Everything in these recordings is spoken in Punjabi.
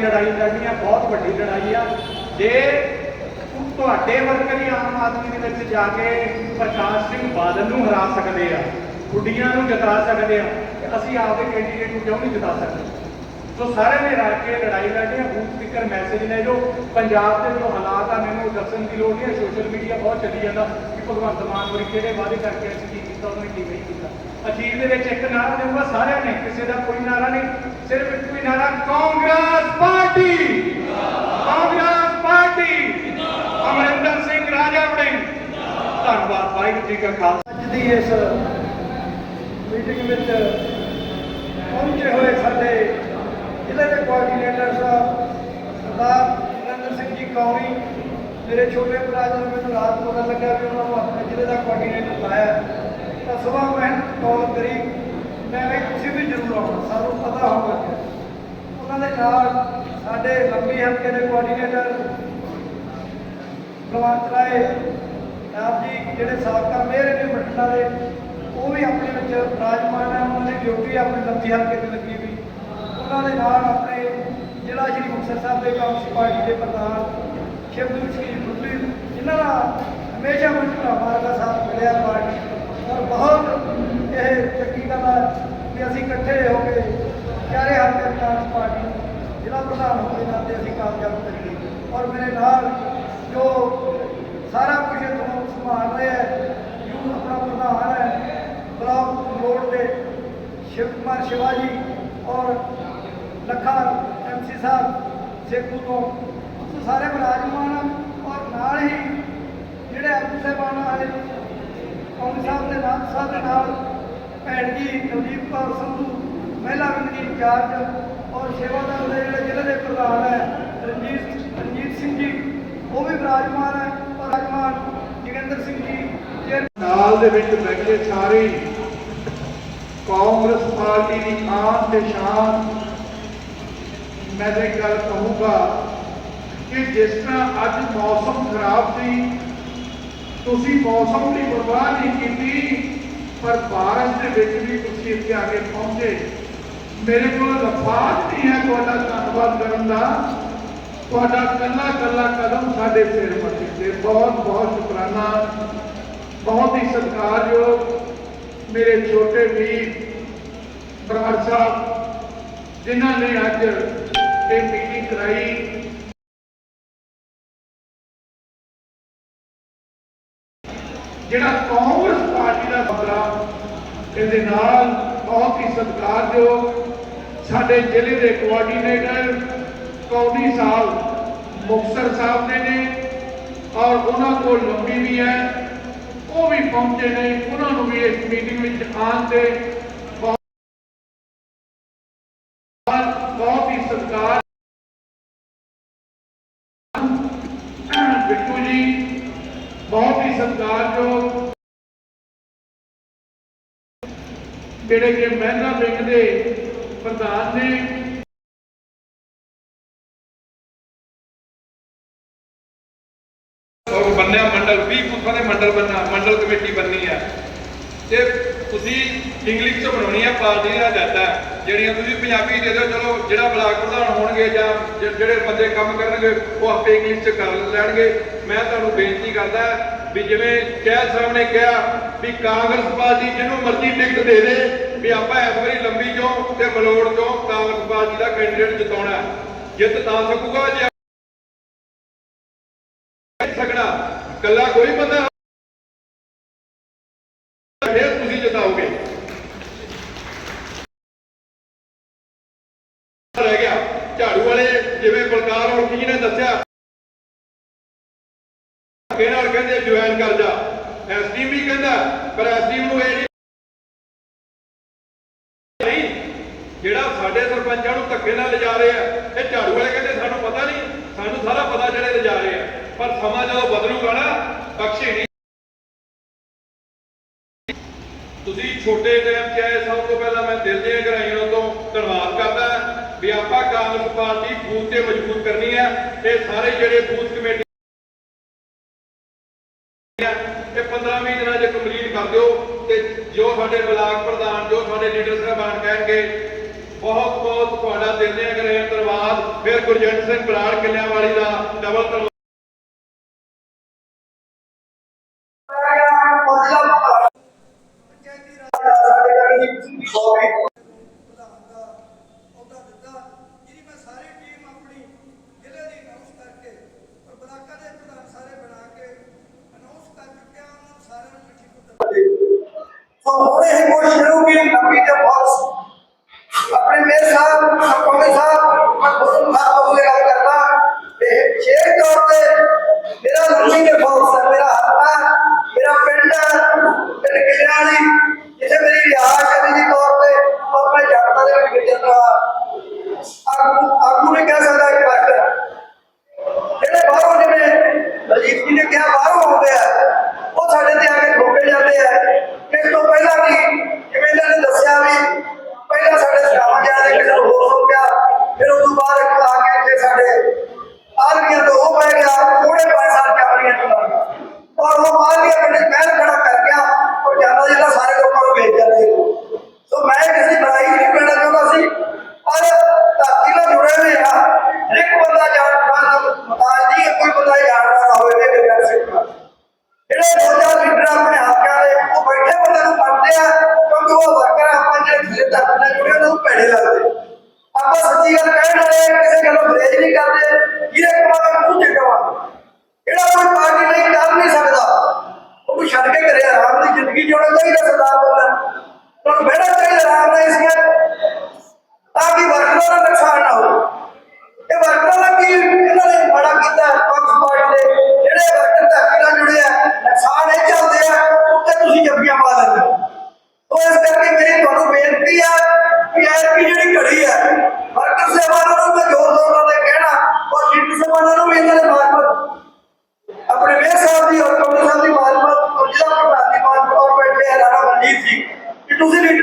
ਲੜਾਈ ਲੜਨੀ ਆ ਬਹੁਤ ਵੱਡੀ ਲੜਾਈ ਆ। ਜੇ ਤੁਹਾਡੇ ਵਰਕਰ ਹੀ ਆਮ ਆਦਮੀ ਦੇ ਵਿੱਚ ਜਾ ਕੇ ਪ੍ਰਕਾਸ਼ ਸਿੰਘ ਬਾਦਲ ਨੂੰ ਹਰਾ ਸਕਦੇ ਆ, ਗੁੱਡੀਆਂ ਨੂੰ ਜਿਤਾ ਸਕਦੇ ਆ, ਤੇ ਅਸੀਂ ਆਪਦੇ ਕੈਂਡੀਡੇਟ ਨੂੰ ਕਿਉਂ ਨਹੀਂ ਜਿਤਾ ਸਕਦੇ? ਸੋ ਸਾਰਿਆਂ ਨੇ ਰਲ ਕੇ ਲੜਾਈ ਲੜਨੀ ਆ ਬੂਥ ਸਪੀਕਰ ਮੈਸੇਜ ਨੇ ਜੋ ਪੰਜਾਬ ਦੇ ਜੋ ਹਾਲਾਤ ਆ, ਮੈਨੂੰ ਦੱਸਣ ਦੀ ਲੋੜ ਨਹੀਂ, ਸੋਸ਼ਲ ਮੀਡੀਆ ਬਹੁਤ ਚੱਲੀ ਜਾਂਦਾ ਕਿ ਭਗਵੰਤ ਮਾਨ ਹੋਰੀ ਕਿਹੜੇ ਵਾਅਦੇ ਕਰਕੇ ਅਸੀਂ ਕੀ ਕੀਤਾ, ਉਹਨੇ ਕੀ ਨਹੀਂ ਕੀਤਾ। ਅਖੀਰ ਦੇ ਵਿੱਚ ਇੱਕ ਨਾਰਾ ਦੇਊਗਾ, ਸਾਰਿਆਂ ਨੇ, ਕਿਸੇ ਦਾ ਕੋਈ ਨਾਰਾ ਨਹੀਂ, ਸਿਰਫ ਇੱਕੋ ਹੀ ਨਾਰਾ, ਕਾਂਗਰਸ ਪਾਰਟੀ। ਕਾਂਗਰਸ ਪਾਰਟੀ। ਅਮਰਿੰਦਰ ਸਿੰਘ ਰਾਜਾ ਵੜਿੰਗ ਧੰਨਵਾਦ, ਵਾਹਿਗੁਰੂ ਜੀ ਕਾ ਖਾਲਸਾ। ਅੱਜ ਦੀ ਇਸ ਮੀਟਿੰਗ ਵਿੱਚ ਪਹੁੰਚੇ ਹੋਏ ਸਾਡੇ ਜ਼ਿਲ੍ਹੇ ਦੇ ਕੋਆਰਡੀਨੇਟਰ ਸਾਹਿਬ, ਸਰਦਾਰ ਨਰਿੰਦਰ ਸਿੰਘ ਜੀ ਕੌਰੀ, ਮੇਰੇ ਛੋਟੇ ਭਰਾ ਜੀ ਨੂੰ ਮੈਨੂੰ ਰਾਤ ਪਤਾ ਲੱਗਾ ਵੀ ਉਹਨਾਂ ਨੂੰ ਆਪਣੇ ਜ਼ਿਲ੍ਹੇ ਦਾ ਕੋਆਰਡੀਨੇਟਰ ਲਾਇਆ ਤਾਂ ਸਵੇਰ ਮੈਂ ਕਾਲ ਕਰੀ ਮੈਂ ਵੀ ਤੁਸੀਂ ਵੀ ਜ਼ਰੂਰ ਆਉਣਾ ਸਾਨੂੰ ਪਤਾ ਹੋਊਗਾ। ਉਹਨਾਂ ਦੇ ਨਾਲ ਸਾਡੇ ਲੰਬੀ ਹਲਕੇ ਦੇ ਕੋਆਰਡੀਨੇਟਰ ਬਲਵੰਤ ਰਾਏ ਆਪ ਜੀ, ਜਿਹੜੇ ਸਾਬਕਾ ਮੇਅਰ ਨੇ ਬਠਿੰਡਾ ਦੇ, ਉਹ ਵੀ ਆਪਣੇ ਵਿੱਚ ਰਾਜਮਾਨ ਹੈ ਉਹਨਾਂ ਦੀ ਡਿਊਟੀ ਆਪਣੇ ਲੰਬੀ ਹਲਕੇ ਤੇ ਲੱਗੀ ਵੀ ਉਹਨਾਂ ਦੇ ਨਾਲ ਆਪਣੇ ਜ਼ਿਲ੍ਹਾ ਸ਼੍ਰੀ ਮੁਕਤਸਰ ਸਾਹਿਬ ਦੇ ਕਾਂਗਰਸ ਪਾਰਟੀ ਦੇ ਪ੍ਰਧਾਨ ਸ਼ਿਵਦੂਤ ਸਿੰਘ ਜੀ ਫੁੱਲੀ ਜਿਨ੍ਹਾਂ ਦਾ ਹਮੇਸ਼ਾ ਮੈਨੂੰ ਭਰਾਵਾਂ ਦਾ ਸਾਥ ਮਿਲਿਆ ਪਾਰਟੀ ਬਹੁਤ ਇਹ ਚੰਗੀ ਗੱਲ ਹੈ ਕਿ ਅਸੀਂ ਇਕੱਠੇ ਹੋ ਕੇ ਚਾਰੇ ਹਲਕੇ ਕਾਂਗਰਸ ਪਾਰਟੀ ਨੂੰ ਜ਼ਿਲ੍ਹਾ ਪ੍ਰਧਾਨ ਹੋਣ ਦੇ ਨਾਤੇ ਅਸੀਂ ਕਾਮਯਾਬ ਕਰੀਏ। ਔਰ ਮੇਰੇ ਨਾਲ ਜੋ ਸਾਰਾ ਕੁਝ ਤੁਹਾਨੂੰ ਸੰਭਾਲ ਰਿਹਾ ਹੈ, ਯੂਥ ਆਪਣਾ ਪ੍ਰਧਾਨ ਹੈ, ਬਲਾਕ ਰੋਡ ਦੇ ਸ਼ਿਵ ਕੁਮਾਰ ਸ਼ਿਵਾਜੀ ਔਰ ਲੱਖਾ ਐਮਸੀ ਸਾਹਿਬ, ਸੇਖੂ ਤੋਂ ਸਾਰੇ ਵਿਰਾਜਮਾਨ ਔਰ ਨਾਲ ਹੀ ਜਿਹੜੇ ਐਮਸੀ ਸਾਹਿਬਾਨ ਆਏ ਕੌਂਸਲ ਸਾਹਿਬ ਦੇ ਨਾਲ ਸਾਹਿਬ ਦੇ ਨਾਲ ਭੈਣ ਜੀ ਨਵਦੀਪ ਕੌਰ ਸੰਧੂ, ਮਹਿਲਾ ਵਿੰਗ ਦੀ ਇੰਚਾਰਜ ਔਰ ਸੇਵਾਦਾਰ ਦੇ ਜਿਹੜੇ ਜ਼ਿਲ੍ਹੇ ਦੇ ਪ੍ਰਧਾਨ ਹੈ, ਰਣਜੀਤ ਰਣਜੀਤ ਸਿੰਘ ਜੀ, ਉਹ ਵੀ ਵਿਰਾਜਮਾਨ ਹੈ, ਵਿਰਾਜਮਾਨ ਜਗਿੰਦਰ ਸਿੰਘ ਜੀ ਚੇਅਰ ਨਾਲ ਦੇ ਵਿੱਚ ਬੈਠੇ ਸਾਰੇ ਕਾਂਗਰਸ ਪਾਰਟੀ ਦੀ ਆਨ ਤੇ ਸ਼ਾਨ। ਮੈਂ ਤਾਂ ਗੱਲ ਕਹੂੰਗਾ ਕਿ ਜਿਸ ਤਰ੍ਹਾਂ ਅੱਜ ਮੌਸਮ ਖਰਾਬ ਸੀ ਤੁਸੀਂ ਮੌਸਮ ਦੀ ਪਰਵਾਹ ਨਹੀਂ ਕੀਤੀ, ਪਰ ਬਾਰਿਸ਼ ਦੇ ਵਿੱਚ ਵੀ ਤੁਸੀਂ ਇੱਥੇ ਆ ਕੇ ਪਹੁੰਚੇ। ਮੇਰੇ ਕੋਲ ਲਫ਼ਾਜ਼ ਨਹੀਂ ਹੈ ਤੁਹਾਡਾ ਧੰਨਵਾਦ ਕਰਨ ਦਾ। ਤੁਹਾਡਾ ਕੱਲਾ ਕੱਲਾ ਕਦਮ ਸਾਡੇ ਸਿਰ ਮੱਥੇ ਤੇ। ਬਹੁਤ ਬਹੁਤ ਸ਼ੁਕਰਾਨਾ। ਬਹੁਤ ਹੀ ਸਤਿਕਾਰਯੋਗ ਮੇਰੇ ਛੋਟੇ ਵੀਰ ਬਰਾੜ ਸਾਹਿਬ, ਜਿਨ੍ਹਾਂ ਨੇ ਅੱਜ ਇਹ ਮੀਟਿੰਗ ਕਰਾਈ। ਜਿਹੜਾ ਕਾਂਗਰਸ ਪਾਰਟੀ ਦਾ ਬਦਲਾ ਇਹਦੇ ਨਾਲ ਬਹੁਤ ਹੀ ਸਤਿਕਾਰਯੋਗ ਸਾਡੇ ਜ਼ਿਲ੍ਹੇ ਦੇ ਕੋਆਰਡੀਨੇਟਰ ਕੌਡੀ ਸਾਹਿਬ ਮੁਕਤਸਰ ਸਾਹਿਬ ਦੇ ਨੇ ਔਰ ਉਹਨਾਂ ਕੋਲ ਲੰਬੀ ਵੀ ਹੈ। ਉਹ ਵੀ ਪਹੁੰਚੇ ਨੇ, ਉਹਨਾਂ ਨੂੰ ਵੀ ਇਸ ਮੀਟਿੰਗ ਵਿੱਚ ਆਉਣ ਤੇ ਬਹੁਤ ਬਹੁਤ ਹੀ ਸਤਿਕਾਰ। ਬਿੱਟੂ ਜੀ, ਬਹੁਤ ਹੀ ਸਤਿਕਾਰਯੋਗ ਜਿਹੜੇ ਕਿ ਮਹਿਲਾ ਵਿੰਗ ਦੇ ਪ੍ਰਧਾਨ ਨੇ। ਉਹ ਬੰਨਿਆ ਮੰਡਲ 20 ਬੂਥਾਂ ਦੇ ਮੰਡਲ ਬੰਨਾ, ਮੰਡਲ ਕਮੇਟੀ ਬੰਨੀ ਆ। ਤੇ ਤੁਸੀਂ ਇੰਗਲਿਸ਼ ਚ ਬਣਾਉਣੀ ਆ, ਪਾਰਟੀ ਦਾ ਹਦਾਇਤਾਂ ਜਿਹੜੀਆਂ ਤੁਸੀਂ ਪੰਜਾਬੀ ਦੇ ਦਿਓ, ਚਲੋ, ਜਿਹੜਾ ਬਲਾਕ ਪ੍ਰਧਾਨ ਹੋਣਗੇ ਜਾਂ ਜਿਹੜੇ ਬੰਦੇ ਕੰਮ ਕਰਨਗੇ, ਉਹ ਆਪੇ ਇੰਗਲਿਸ਼ ਚ ਕਰ ਲੈਣਗੇ। ਮੈਂ ਤੁਹਾਨੂੰ ਬੇਨਤੀ ਕਰਦਾ ਵੀ ਜਿਵੇਂ ਕਹਿ ਸਾਹਿਬ ਨੇ ਕਿਹਾ ਵੀ ਕਾਂਗਰਸ ਪਾਰਟੀ ਜਿਹਨੂੰ ਮਰਜ਼ੀ ਟਿਕਟ ਦੇ ਦੇ ਵੀ ਆਪਾਂ ਇਸ ਵਾਰੀ ਲੰਬੀ ਚੋਂ ਤੇ ਮਲੋੜ ਚੋਂ ਕਾਂਗਰਸ ਪਾਰਟੀ ਦਾ ਕੈਂਡੀਡੇਟ ਜਿਤਾਉਣਾ ਜਿੱਤ ਤਾਂ ਸਕੂਗਾ ਜੇ ਸਕਣਾ। ਕੱਲਾ ਕੋਈ ਬੰਦਾ ਫਿਰ ਤੁਸੀਂ ਜਿਤਾਓਗੇ ਰਹਿ ਗਿਆ ਝਾੜੂ ਵਾਲੇ ਜਿਵੇਂ ਬਲਕਾਰ ਔਰਖੀ ਜੀ ਨੇ ਦੱਸਿਆ ਕਿਹਨਾਂ ਨਾਲ ਕਹਿੰਦੇ ਜੁਆਇਨ ਕਰ ਜਾ। ਐਸਟੀਮ ਵੀ ਕਹਿੰਦਾ, ਪਰ ਐਸਟੀਮ ਨੂੰ ਇਹ ਨਹੀਂ। ਜਿਹੜਾ ਸਾਡੇ ਸਰਪੰਚਾਂ ਨੂੰ ਧੱਕੇ ਨਾਲ ਲਿਜਾ ਰਹੇ ਆ ਇਹ ਝਾੜੂ ਵਾਲੇ ਕਹਿੰਦੇ ਸਾਨੂੰ ਪਤਾ ਨਹੀਂ। ਸਾਨੂੰ ਸਾਰਾ ਪਤਾ ਜਿਹੜੇ ਲਿਜਾ ਰਹੇ ਆ। ਪਰ ਸਮਾਂ ਜਦੋਂ ਬਦਲੂਗਾ ਨਾ, ਬਖਸ਼ੇ ਨਹੀਂ। ਤੁਸੀਂ ਛੋਟੇ ਟਾਈਮ 'ਚ ਆਏ, ਸਭ ਤੋਂ ਪਹਿਲਾਂ ਮੈਂ ਦਿਲ ਦੀਆਂ ਗਹਿਰਾਈਆਂ ਤੋਂ ਧੰਨਵਾਦ ਕਰਦਾ ਵੀ ਆਪਾਂ ਕਾਂਗਰਸ ਪਾਰਟੀ ਬੂਥ ਤੇ ਮਜ਼ਬੂਤ ਕਰਨੀ ਹੈ। ਇਹ ਸਾਰੇ ਜਿਹੜੇ ਬੂਥ ਕਮੇਟੀ ਇਹ 15-20 ਦਿਨਾਂ ਚ ਕੰਪਲੀਟ ਕਰ ਦਿਓ ਤੇ ਜੋ ਤੁਹਾਡੇ ਬਲਾਕ ਪ੍ਰਧਾਨ, ਜੋ ਤੁਹਾਡੇ ਲੀਡਰ ਸਾਹਿਬਾਨ ਕਹਿਣਗੇ, ਬਹੁਤ ਬਹੁਤ ਤੁਹਾਡਾ ਦਿਲ ਦੇ ਅਗਰ ਹੈ ਫਿਰ Gurjant Singh Brar Killianwali the double Papai recolheu de. A primeira, a começar, a começar, a fazer a cantar. De repente, eu estou a ver. de la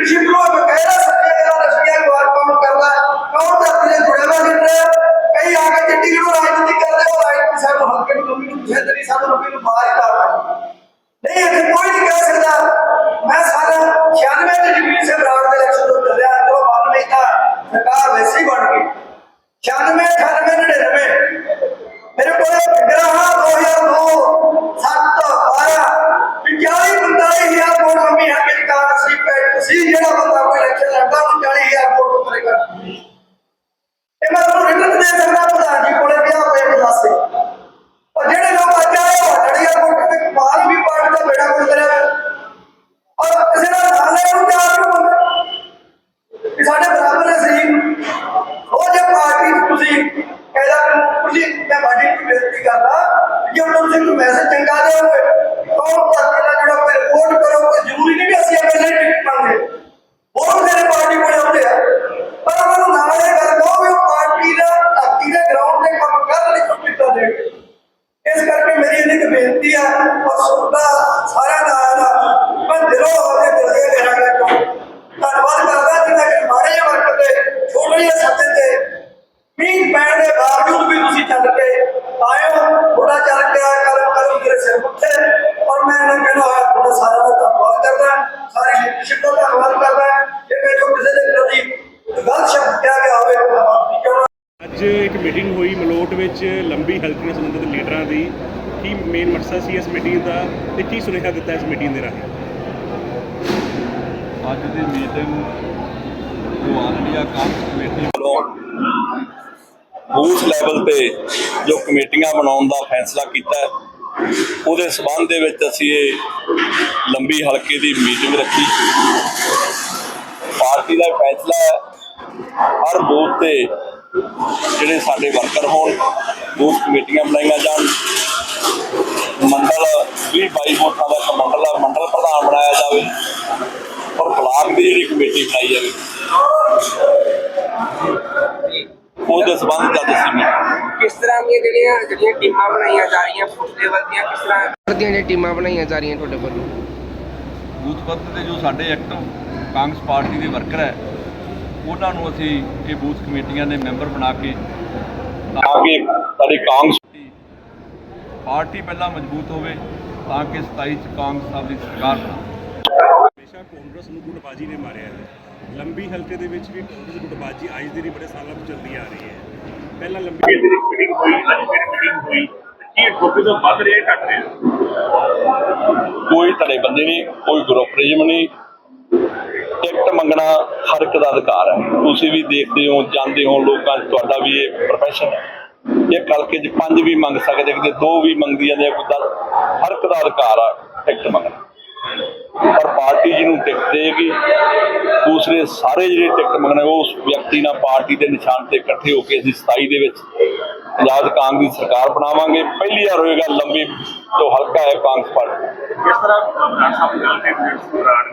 siempre ਅੱਜ ਇੱਕ ਮੀਟਿੰਗ ਹੋਈ ਮਲੋਟ ਵਿੱਚ ਲੰਬੀ ਹੈਲਥ ਨਾਲ ਸੰਬੰਧਿਤ ਲੀਡਰਾਂ ਦੀ। ਕੀ ਮੇਨ ਮਕਸਦ ਸੀ ਇਸ ਮੀਟਿੰਗ ਦਾ ਤੇ ਕੀ ਸੁਨੇਹਾ ਦਿੱਤਾ ਇਸ ਮੀਟਿੰਗ ਦੇ ਰਾਹੀਂ? ਅੱਜ ਦੀ ਮੀਟਿੰਗ ਜੋ ਆਲ ਇੰਡੀਆ ਕਾਂਗਰਸ ਕਮੇਟੀ ਵੱਲੋਂ ਬੂਥ ਲੈਵਲ ਤੇ ਜੋ ਕਮੇਟੀਆਂ ਬਣਾਉਣ ਦਾ ਫੈਸਲਾ ਕੀਤਾ ਉਹਦੇ ਸਬੰਧ ਦੇ ਵਿੱਚ ਅਸੀਂ ਇਹ ਲੰਬੀ ਹਲਕੇ ਦੀ ਮੀਟਿੰਗ ਰੱਖੀ। ਪਾਰਟੀ ਦਾ ਫੈਸਲਾ ਹਰ ਬੂਥ ਤੇ ਜਿਹੜੇ ਸਾਡੇ ਵਰਕਰ ਹੋਣ ਉਸ ਕਮੇਟੀਆਂ ਬਣਾਈਆਂ ਜਾਣ। ਮੰਡਲ 22 ਵੋਟਾਂ ਦਾ ਮੰਡਲ ਮੰਡਲ ਪ੍ਰਧਾਨ ਬਣਾਇਆ ਜਾਵੇ ਔਰ ਬਲਾਕ ਦੀ ਜਿਹੜੀ ਕਮੇਟੀ ਬਣਾਈ ਜਾਵੇ। ਉਹਦੇ ਸਬੰਧ ਦਾ ਦੱਸਣੀ ਕਿਸ ਤਰ੍ਹਾਂ ਦੀਆਂ ਜਿਹੜੀਆਂ ਜਿਹੜੀਆਂ ਟੀਮਾਂ ਬਣਾਈਆਂ ਜਾ ਰਹੀਆਂ ਫੁੱਟ ਲੈਵਲ ਕਿਸ ਤਰ੍ਹਾਂ ਦੀਆਂ ਜਿਹੜੀਆਂ ਟੀਮਾਂ ਬਣਾਈਆਂ ਜਾ ਰਹੀਆਂ ਤੁਹਾਡੇ ਵੱਲੋਂ? ਬੂਥ ਪੱਧਰ ਤੇ ਜੋ ਸਾਡੇ ਐਕਟਿਵ ਕਾਂਗਰਸ ਪਾਰਟੀ ਦੇ ਵਰਕਰ ਹੈ ਉਹਨਾਂ ਨੂੰ ਅਸੀਂ ਇਹ ਬੂਥ ਕਮੇਟੀਆਂ ਦੇ ਮੈਂਬਰ ਬਣਾ ਕੇ ਤਾਂ ਕਿ ਸਾਡੀ ਕਾਂਗਸ ਪਾਰਟੀ ਪਹਿਲਾਂ ਮਜ਼ਬੂਤ ਹੋਵੇ ਤਾਂ ਕਿ 27 ਚ ਕਾਂਗਰਸ ਸਾਹਿਬ ਦੀ ਸਰਕਾਰ ਹਮੇਸ਼ਾ ਕਾਂਗਰਸ ਨੂੰ ਗੁੱਟਬਾਜੀ ਨੇ ਮਾਰਿਆ ਹੈ। ਲੰਬੀ ਹਲਕੇ ਦੇ ਵਿੱਚ ਵੀ ਕਾਂਗਰਸ ਗੁੱਟਬਾਜੀ ਅੱਜ ਦੇ ਨਹੀਂ ਬੜੇ ਸਾਲਾਂ ਤੋਂ ਚੱਲਦੀ ਆ ਰਹੀ ਹੈ। ਪਹਿਲਾਂ ਲੰਬੀ ਹਲਕੇ ਦੀ ਮੀਟਿੰਗ ਹੋਈ ਅੱਜ ਫਿਰ ਮੀਟਿੰਗ ਹੋਈ ਕੀ ਗਰੁੱਪ ਦਾ ਵੱਧ ਰਿਹਾ ਘਟ ਰਿਹਾ ਕੋਈ ਤਲੇ ਬੰਦੇ ਨਹੀਂ ਕੋਈ ਗਰੁੱਪ ਰਜਮ ਨਹੀਂ। ਟਿਕਟ ਮੰਗਣਾ ਹਰ ਇੱਕ ਦਾ ਅਧਿਕਾਰ ਹੈ। ਤੁਸੀਂ ਵੀ ਦੇਖਦੇ ਹੋ, ਜਾਂਦੇ ਹੋ ਲੋਕਾਂ 'ਚ, ਤੁਹਾਡਾ ਵੀ ਇਹ ਪ੍ਰੋਫੈਸ਼ਨ ਹੈ। ਇਹ ਕਲਕੇ 'ਚ ਪੰਜ ਵੀ ਮੰਗ ਸਕਦੇ ਕਿਤੇ ਦੋ ਵੀ ਮੰਗਦੀ ਜਾਂਦੇ ਕੋਈ ਦਸ, ਹਰ ਇੱਕ ਦਾ ਅਧਿਕਾਰ ਆ ਟਿਕਟ ਮੰਗਣਾ। ਪਰ ਪਾਰਟੀ ਜਿਹਨੂੰ ਟਿਕਟ ਦੇਗੀ ਦੂਸਰੇ ਸਾਰੇ ਜਿਹੜੇ ਟਿਕਟ ਮੰਗਣੇ ਉਹ ਉਸ ਵਿਅਕਤੀ ਨਾਲ ਪਾਰਟੀ ਦੇ ਨਿਸ਼ਾਨ ਤੇ ਇਕੱਠੇ ਹੋ ਕੇ ਅਸੀਂ 27 ਦੇ ਵਿੱਚ ਪੰਜਾਬ 'ਚ ਕਾਂਗਰਸ ਦੀ ਸਰਕਾਰ ਬਣਾਵਾਂਗੇ। ਪਹਿਲੀ ਵਾਰ ਹੋਏਗਾ, ਲੰਬੀ ਤੋਂ ਹਲਕਾ ਹੈ ਕਾਂਗਰਸ ਪਾਰਟੀ। ਜਿਸ ਤਰ੍ਹਾਂ ਸਾਹਿਬ ਗੱਲ ਤੇ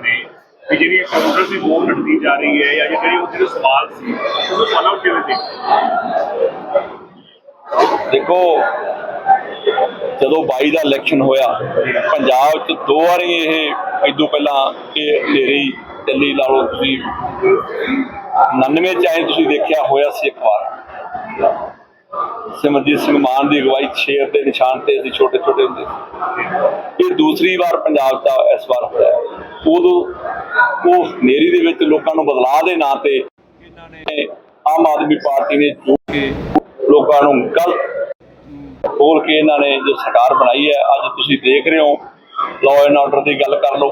ਨੇ ਕਿ ਜਿਹੜੀ ਇਹ ਕਾਂਗਰਸ ਦੀ ਵੋਟ ਲੜਦੀ ਜਾ ਰਹੀ ਹੈ ਜਾਂ ਜਿਹੜੀ ਉਹਦੇ ਜਿਹੜੇ ਸਵਾਲ ਸੀ, ਉਹਨੂੰ ਸਵਾਲਾਂ ਕਿਵੇਂ ਦੇਖਦੇ ਦੇਖੋ, ਜਦੋਂ 22 ਦਾ ਇਲੈਕਸ਼ਨ ਹੋਇਆ, ਪੰਜਾਬ 'ਚ ਦੋ ਵਾਰੀ ਇਹ ਇਦੋਂ ਪਹਿਲਾਂ ਇਹ ਹਨੇਰੀ ਚੱਲੀ ਲਾ ਲਓ ਤੁਸੀਂ। 99 ਚ ਆਏ ਤੁਸੀਂ ਦੇਖਿਆ ਹੋਇਆ ਸੀ ਇੱਕ ਵਾਰ। ਸਿਮਰਜੀਤ ਸਿੰਘ ਮਾਨ ਦੀ ਅਗਵਾਈ ਸ਼ੇਰ ਦੇ ਨਿਸ਼ਾਨ ਤੇ ਅਸੀਂ ਛੋਟੇ ਛੋਟੇ ਹੁੰਦੇ ਸੀ। ਇਹ ਦੂਸਰੀ ਵਾਰ ਪੰਜਾਬ ਦਾ ਇਸ ਵਾਰ ਹੋਇਆ ਉਦੋਂ ਉਹ ਹਨੇਰੀ ਦੇ ਵਿੱਚ ਲੋਕਾਂ ਨੂੰ ਬਦਲਾਅ ਦੇ ਨਾਂ ਤੇ ਇਹਨਾਂ ਨੇ ਆਮ ਆਦਮੀ ਪਾਰਟੀ ਨੇ ਜੋ ਕਿ ਲੋਕਾਂ ਨੂੰ ਗਲਤ ਬੋਲ ਕੇ ਇਹਨਾਂ ਨੇ ਜੋ ਸਰਕਾਰ ਬਣਾਈ ਹੈ, ਅੱਜ ਤੁਸੀਂ ਦੇਖ ਰਹੇ ਹੋ ਲਾਅ ਐਂਡ ਆਰਡਰ ਦੀ ਗੱਲ ਕਰ ਲਓ।